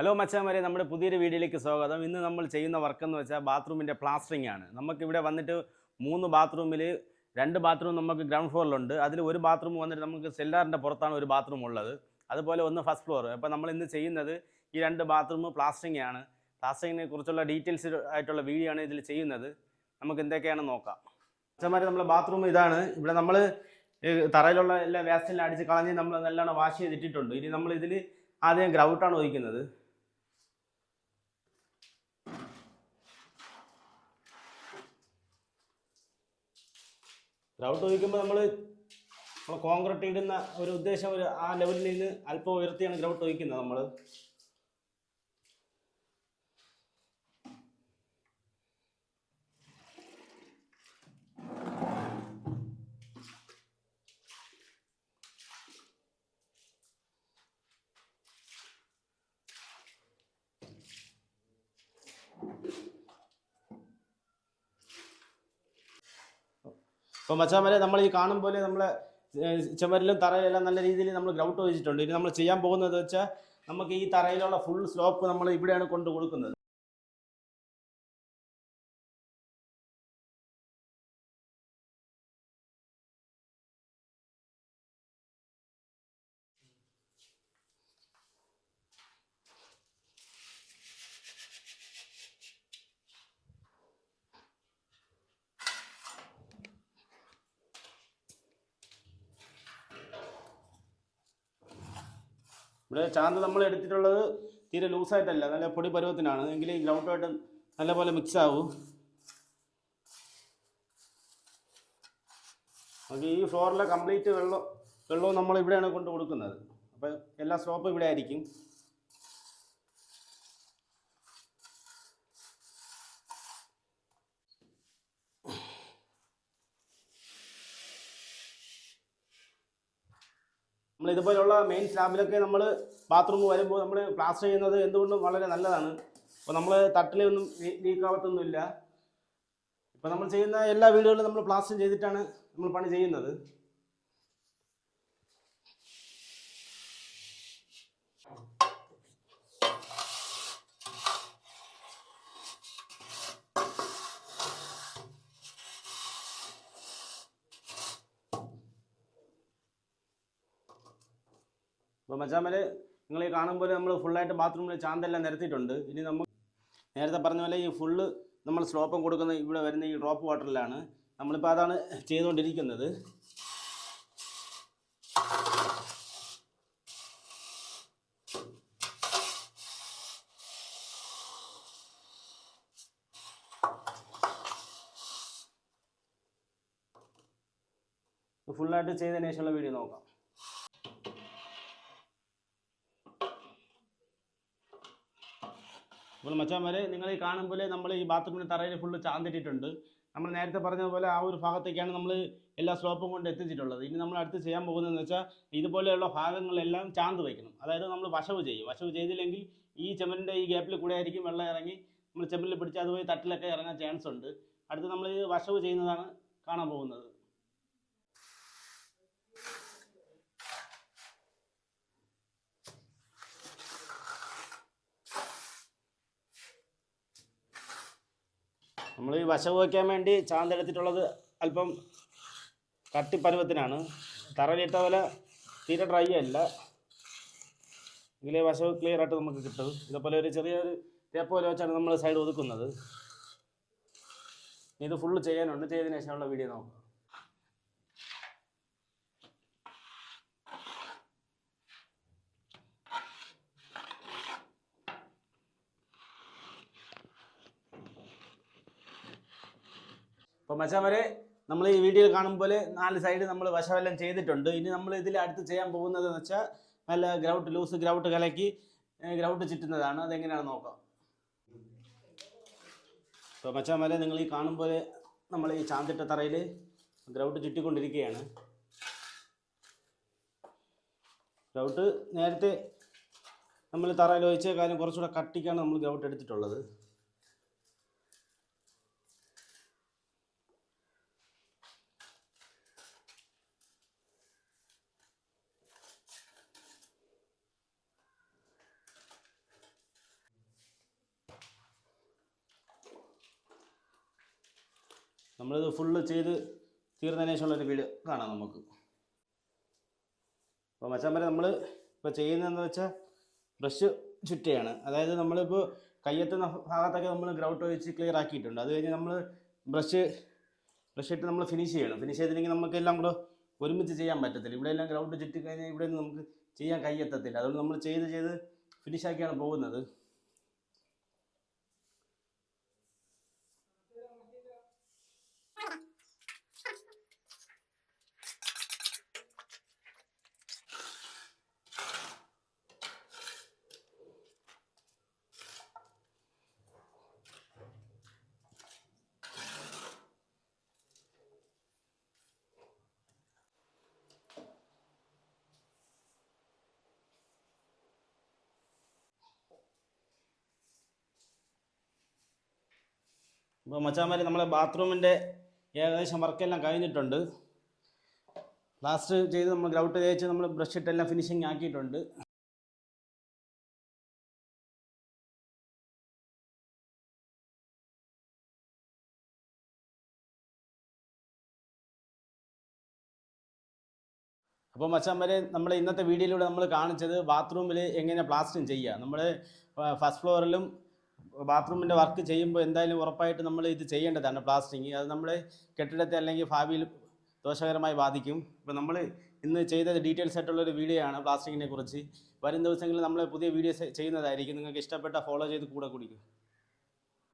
Hello മച്ചാമാരെ. നമ്മുടെ പുതിയൊരു വീഡിയോയിലേക്ക് സ്വാഗതം. ഇന്ന് നമ്മൾ ചെയ്യുന്ന വർക്ക് എന്ന് വെച്ചാൽ ബാത്റൂമിന്റെ പ്ലാസ്റ്ററിംഗ് ആണ്. നമുക്കിവിടെ വന്നിട്ട് മൂന്ന് ബാത്റൂമിൽ രണ്ട് ബാത്റൂം നമുക്ക് ഗ്രൗണ്ട് ഫ്ലോറിലുണ്ട് അതിൽ ഒരു ബാത്റൂം വന്നിട്ട് നമുക്ക് സെല്ലാറിന്റെ പുറത്താണ് ഒരു ബാത്റൂം ഉള്ളത്. അതുപോലെ ഒന്ന് ഫസ്റ്റ് ഫ്ലോർ അപ്പോൾ നമ്മൾ ഇന്ന് ചെയ്യുന്നത് ഈ രണ്ട് ബാത്റൂം പ്ലാസ്റ്ററിംഗ് ആണ്. പ്ലാസ്റ്ററിങ്ങിനെ കുറിച്ചുള്ള ഡീറ്റെയിൽസ് ആയിട്ടുള്ള വീഡിയോ ആണ് ഇതിൽ ചെയ്യുന്നത്. നമുക്ക് എന്തൊക്കെയാണ് നോക്കാം. മച്ചന്മാരെ നമ്മളെ ബാത്റൂം ഇതാണ്. ഇവിടെ നമ്മൾ തറയിലുള്ള എല്ലാ വേസ്റ്റെല്ലാം അടിച്ച് കളഞ്ഞ് നമ്മൾ നല്ലോണം വാഷ് ചെയ്തിട്ടിട്ടുണ്ട്. ഇനി നമ്മൾ ഇതിൽ ആദ്യം ഗ്രൗട്ടാണ് ഒഴിക്കുന്നത്. ഗ്രൗട്ട് ഒഴിക്കുമ്പോൾ നമ്മൾ നമ്മൾ കോൺക്രീറ്റ് ഇടുന്ന ഒരു ഉദ്ദേശം ഒരു ആ ലെവലിൽ നിന്ന് അല്പം ഉയർത്തിയാണ് ഗ്രൗട്ട് ഒഴിക്കുന്നത് നമ്മൾ ഇപ്പം മച്ചാമരെ നമ്മൾ ഈ കാണും പോലെ നമ്മളെ ചുമരിലും തറയിലെല്ലാം നല്ല രീതിയിൽ നമ്മൾ ഗ്രൗട്ട് വെച്ചിട്ടുണ്ട്. ഇനി നമ്മൾ ചെയ്യാൻ പോകുന്നത് വെച്ചാൽ നമുക്ക് ഈ തറയിലുള്ള ഫുൾ സ്ലോപ്പ് നമ്മൾ ഇവിടെയാണ് കൊണ്ട് കൊടുക്കുന്നത്. ഇവിടെ ചാന്ത് നമ്മൾ എടുത്തിട്ടുള്ളത് തീരെ ലൂസായിട്ടല്ല നല്ല പൊടി പരുവത്തിനാണ്. എങ്കിലും ഈ ഗ്രൗണ്ടുമായിട്ട് നല്ലപോലെ മിക്സ് ആവും. അപ്പോൾ ഈ ഫ്ലോറിലെ കംപ്ലീറ്റ് വെള്ളം വെള്ളവും നമ്മൾ ഇവിടെയാണ് കൊണ്ട് കൊടുക്കുന്നത്. അപ്പോൾ എല്ലാ സ്ലോപ്പും ഇവിടെ ആയിരിക്കും. നമ്മൾ ഇതുപോലുള്ള മെയിൻ സ്ലാബിലൊക്കെ നമ്മൾ ബാത്റൂം വരുമ്പോൾ നമ്മൾ പ്ലാസ്റ്റർ ചെയ്യുന്നത് എന്തുകൊണ്ടും വളരെ നല്ലതാണ്. അപ്പോൾ നമ്മൾ തട്ടിലൊന്നും ലീക്ക് ആവത്തൊന്നുമില്ല ഇപ്പോൾ നമ്മൾ ചെയ്യുന്ന എല്ലാ വീടുകളിലും നമ്മൾ പ്ലാസ്റ്റർ ചെയ്തിട്ടാണ് നമ്മൾ പണി ചെയ്യുന്നത്. അപ്പോൾ മച്ചാമൽ നിങ്ങൾ ഈ കാണുമ്പോൾ നമ്മൾ ഫുള്ളായിട്ട് ബാത്റൂമിൽ ചാന്തെല്ലാം നിരത്തിയിട്ടുണ്ട്. ഇനി നമ്മൾ നേരത്തെ പറഞ്ഞ പോലെ ഈ ഫുള്ള് നമ്മൾ സ്ലോപ്പം കൊടുക്കുന്ന ഇവിടെ വരുന്ന ഈ ഡ്രോപ്പ് വാട്ടറിലാണ് നമ്മളിപ്പോൾ അതാണ് ചെയ്തുകൊണ്ടിരിക്കുന്നത് ഫുള്ളായിട്ട് ചെയ്തതിന് ശേഷമുള്ള വീഡിയോ നോക്കാം. അപ്പോൾ മച്ചാമാര് നിങ്ങൾ ഈ കാണുമ്പോൾ നമ്മൾ ഈ ബാത്റൂമിന്റെ തറയിൽ ഫുള്ള് ചാന്തിട്ടിട്ടുണ്ട്. നമ്മൾ നേരത്തെ പറഞ്ഞതുപോലെ ആ ഒരു ഭാഗത്തേക്കാണ് നമ്മൾ എല്ലാ സ്ലോപ്പും കൊണ്ട് എത്തിച്ചിട്ടുള്ളത്. ഇനി നമ്മൾ അടുത്ത് ചെയ്യാൻ പോകുന്നതെന്ന് വെച്ചാൽ ഇതുപോലെയുള്ള ഭാഗങ്ങളെല്ലാം ചാന്ത് വയ്ക്കണം. അതായത് നമ്മൾ വശവ് ചെയ്യും. വശവ് ചെയ്തില്ലെങ്കിൽ ഈ ചെമ്മലിന്റെ ഈ ഗ്യാപ്പിൽ കൂടെ ആയിരിക്കും വെള്ളം ഇറങ്ങി നമ്മൾ ചെമ്മലിൽ പിടിച്ച് അതുപോലെ തട്ടിലൊക്കെ ഇറങ്ങാൻ ചാൻസ് ഉണ്ട്. അടുത്ത് നമ്മൾ വശവ് ചെയ്യുന്നതാണ് കാണാൻ പോകുന്നത്. നമ്മൾ ഈ വശവ് വയ്ക്കാൻ വേണ്ടി ചാന്തെടുത്തിട്ടുള്ളത് അല്പം കട്ടിപ്പരുവത്തിനാണ്. തറയിലിട്ട പോലെ തീരെ ഡ്രൈ അല്ല. ഇതിലെ വശവ് ക്ലിയർ ആയിട്ട് നമുക്ക് കിട്ടും. ഇതേപോലെ ഒരു ചെറിയൊരു തേപ്പ് പോലെ വെച്ചാണ് നമ്മൾ സൈഡ് ഒതുക്കുന്നത്. ഇത് ഫുള്ള് ചെയ്യാനുണ്ട്. ചെയ്തതിന് ശേഷമുള്ള വീഡിയോ നോക്കാം. അപ്പോൾ മച്ചാമരെ നമ്മൾ ഈ വീഡിയോയിൽ കാണുമ്പോൾ നാല് സൈഡ് നമ്മൾ വശമെല്ലാം ചെയ്തിട്ടുണ്ട്. ഇനി നമ്മൾ ഇതിൽ അടുത്ത് ചെയ്യാൻ പോകുന്നത് എന്ന് വെച്ചാൽ നല്ല ഗ്രൗട്ട് ലൂസ് ഗ്രൗട്ട് കലക്കി ഗ്രൗട്ട് ചുറ്റുന്നതാണ്. അതെങ്ങനെയാണ് നോക്കാം. അപ്പോൾ മച്ചാമരെ നിങ്ങൾ ഈ കാണുമ്പോൾ നമ്മൾ ഈ ചാന്തിട്ട തറയിൽ ഗ്രൗട്ട് ചുറ്റിക്കൊണ്ടിരിക്കുകയാണ്. ഗ്രൗട്ട് നേരത്തെ നമ്മൾ തറയിൽ കാര്യം കുറച്ചുകൂടെ കട്ടിക്കാണ് നമ്മൾ ഗ്രൗട്ട് എടുത്തിട്ടുള്ളത്. നമ്മളിത് ഫുള്ള് ചെയ്ത് തീർന്നതിന് ശേഷമുള്ളൊരു വീഡിയോ കാണാം നമുക്ക്. അപ്പോൾ മച്ചാൻ നമ്മൾ ഇപ്പോൾ ചെയ്യുന്നതെന്ന് വെച്ചാൽ ബ്രഷ് ചുറ്റയാണ് അതായത് നമ്മളിപ്പോൾ കയ്യെത്തുന്ന ഭാഗത്തൊക്കെ നമ്മൾ ഗ്രൗട്ട് ഒഴിച്ച് ക്ലിയർ ആക്കിയിട്ടുണ്ട്. അത് കഴിഞ്ഞ് നമ്മൾ ബ്രഷ് ബ്രഷ് ഇട്ട് നമ്മൾ ഫിനിഷ് ചെയ്യണം. ഫിനിഷ് ചെയ്തില്ലെങ്കിൽ നമുക്ക് എല്ലാം കൂടെ ഒരുമിച്ച് ചെയ്യാൻ പറ്റത്തില്ല. ഇവിടെ എല്ലാം ഗ്രൗണ്ട് ചുറ്റി കഴിഞ്ഞാൽ ഇവിടെ നിന്ന് നമുക്ക് ചെയ്യാൻ കയ്യെത്തത്തില്ല. അതുകൊണ്ട് നമ്മൾ ചെയ്ത് ചെയ്ത് ഫിനിഷ് ആക്കിയാണ് പോകുന്നത്. ഇപ്പോൾ മച്ചാമാരി നമ്മളെ ബാത്റൂമിന്റെ ഏകദേശം വർക്കെല്ലാം കഴിഞ്ഞിട്ടുണ്ട്. ലാസ്റ്റ് ചെയ്ത് നമ്മൾ ഗ്രൗട്ട് തേച്ച് നമ്മൾ ബ്രഷ് ഇട്ടെല്ലാം ഫിനിഷിങ് ആക്കിയിട്ടുണ്ട്. അപ്പോൾ മച്ചാന്മാരെ നമ്മൾ ഇന്നത്തെ വീഡിയോയിലൂടെ നമ്മൾ കാണിച്ചത് ബാത്റൂമിൽ എങ്ങനെ പ്ലാസ്റ്ററിങ് ചെയ്യുക നമ്മൾ ഫസ്റ്റ് ഫ്ലോറിലും ബാത്റൂമിന്റെ വർക്ക് ചെയ്യുമ്പോൾ എന്തായാലും ഉറപ്പായിട്ട് നമ്മൾ ഇത് ചെയ്യേണ്ടതാണ് പ്ലാസ്റ്റിങ്. അത് നമ്മൾ കെട്ടിടത്തെ അല്ലെങ്കിൽ ഭാവിയിൽ ദോഷകരമായി ബാധിക്കും. ഇപ്പോൾ നമ്മൾ ഇന്ന് ചെയ്ത ഡീറ്റെയിൽസ് ആയിട്ടുള്ളൊരു വീഡിയോ ആണ് പ്ലാസ്റ്റിക്കിനെ കുറിച്ച്. വരും ദിവസങ്ങളിൽ നമ്മൾ പുതിയ വീഡിയോസ് ചെയ്യുന്നതായിരിക്കും. നിങ്ങൾക്ക് ഇഷ്ടപ്പെട്ട ഫോളോ ചെയ്ത് കൂടെ കുടിക്കും